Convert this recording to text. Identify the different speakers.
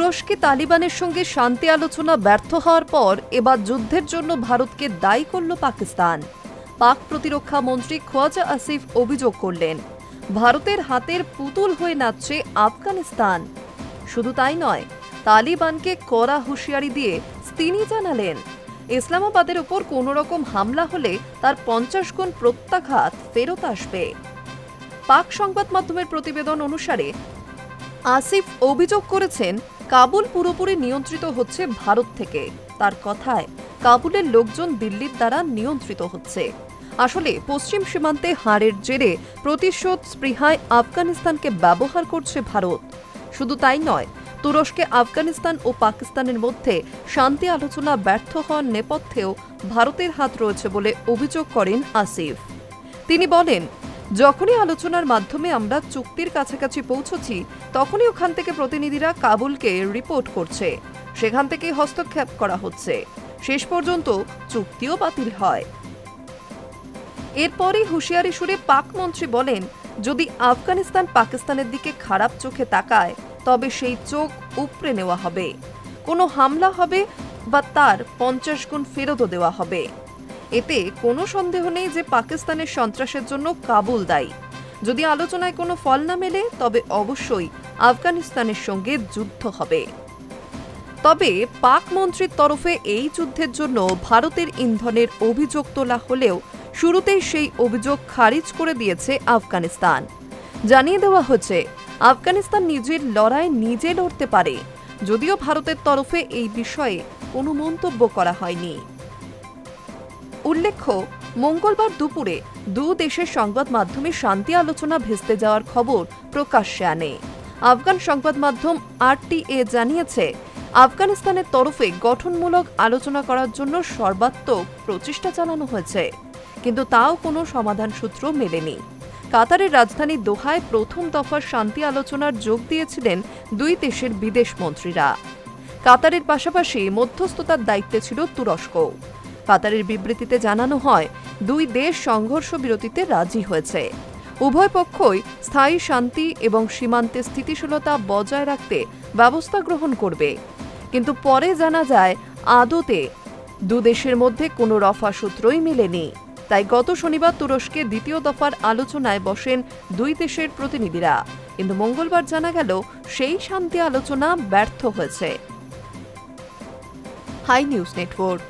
Speaker 1: তুরস্কে তালিবানের সঙ্গে শান্তি আলোচনা ব্যর্থ হওয়ার পর এবার যুদ্ধের জন্য ভারতকে দায়ী করল পাকিস্তান। পাক প্রতিরক্ষা মন্ত্রী খোয়াজা আসিফ অভিযোগ করলেন, ভারতের হাতের পুতুল হয়ে নাচছে আফগানিস্তান। শুধু তাই নয়, তালিবানকে কড়া হুঁশিয়ারি দিয়ে তিনি জানালেন, ইসলামাবাদের ওপর কোনো রকম হামলা হলে তার পঞ্চাশ গুণ প্রত্যাঘাত ফেরত আসবে। পাক সংবাদ মাধ্যমের প্রতিবেদন অনুসারে, আসিফ অভিযোগ করেছেন কাবুল পুরোপুরি নিয়ন্ত্রিত হচ্ছে ভারত থেকে। তার কথায়, কাবুলের লোকজন দিল্লির দ্বারা নিয়ন্ত্রিত হচ্ছে। আসলে, পশ্চিম সীমান্তে হারের জেরে প্রতিশোধ স্পৃহায় আফগানিস্তানকে ব্যবহার করছে ভারত। শুধু তাই নয়, তুরস্কে আফগানিস্তান ও পাকিস্তানের মধ্যে শান্তি আলোচনা ব্যর্থ হওয়ার নেপথ্যেও ভারতের হাত রয়েছে বলে অভিযোগ করেন আসিফ। তিনি বলেন যখনই আলোচনার মাধ্যমে আমরা চুক্তির কাছাকাছি পৌঁছছি তখনই ওখান থেকে প্রতিনিধিরা কাবুলকে রিপোর্ট করছে। সেখান থেকে হস্তক্ষেপ করা হচ্ছে। শেষ পর্যন্ত চুক্তিও বাতিল হয়। এরপরই হুঁশিয়ারি সুরে পাক মন্ত্রী বলেন, যদি আফগানিস্তান পাকিস্তানের দিকে খারাপ চোখে তাকায়, তবে সেই চোখ উপড়ে নেওয়া হবে। কোনো হামলা হবে বা তার পঞ্চাশ গুণ ফেরতও দেওয়া হবে। এতে কোনো সন্দেহ নেই যে পাকিস্তানের সন্ত্রাসের জন্য কাবুল দায়ী। যদি আলোচনায় কোনো ফল না মেলে, তবে অবশ্যই আফগানিস্তানের সঙ্গে যুদ্ধ হবে। তবে পাক মন্ত্রীর তরফে এই যুদ্ধের জন্য ভারতের ইন্ধনের অভিযোগ তোলা হলেও শুরুতেই সেই অভিযোগ খারিজ করে দিয়েছে আফগানিস্তান। জানিয়ে দেওয়া হচ্ছে, আফগানিস্তান নিজের লড়াই নিজে লড়তে পারে, যদিও ভারতের তরফে এই বিষয়ে কোনো মন্তব্য করা হয়নি। উল্লেখ্য, মঙ্গলবার দুপুরে দু দেশের সংবাদ মাধ্যমে শান্তি আলোচনা ভেস্তে যাওয়ার খবর প্রকাশ্যে আনে। আফগান সংবাদ মাধ্যম আরটিএ জানিয়েছে, আফগানিস্তানের তরফে গঠনমূলক আলোচনা করার জন্য সর্বাত্মক প্রচেষ্টা চালানো হয়েছে, কিন্তু তাও কোনো সমাধান সূত্র মেলেনি। কাতারের রাজধানী দোহায় প্রথম দফার শান্তি আলোচনার যোগ দিয়েছিলেন দুই দেশের বিদেশ মন্ত্রীরা। কাতারের পাশাপাশি মধ্যস্থতার দায়িত্বে ছিল তুরস্ক কাতারের বিবৃতিতে জানানো হয়, দুই দেশ সংঘর্ষ বিরতিতে রাজি হয়েছে। উভয় পক্ষই স্থায়ী শান্তি এবং সীমান্তে স্থিতিশীলতা বজায় রাখতে ব্যবস্থা গ্রহণ করবে। কিন্তু পরে জানা যায়, আদতে দু দেশের মধ্যে কোনো রফা সূত্রই মেলেনি। তাই গত শনিবার তুরস্কে দ্বিতীয় দফার আলোচনায় বসেন দুই দেশের প্রতিনিধিরা। কিন্তু মঙ্গলবার জানা গেল, সেই শান্তি আলোচনা ব্যর্থ হয়েছে। High News Network.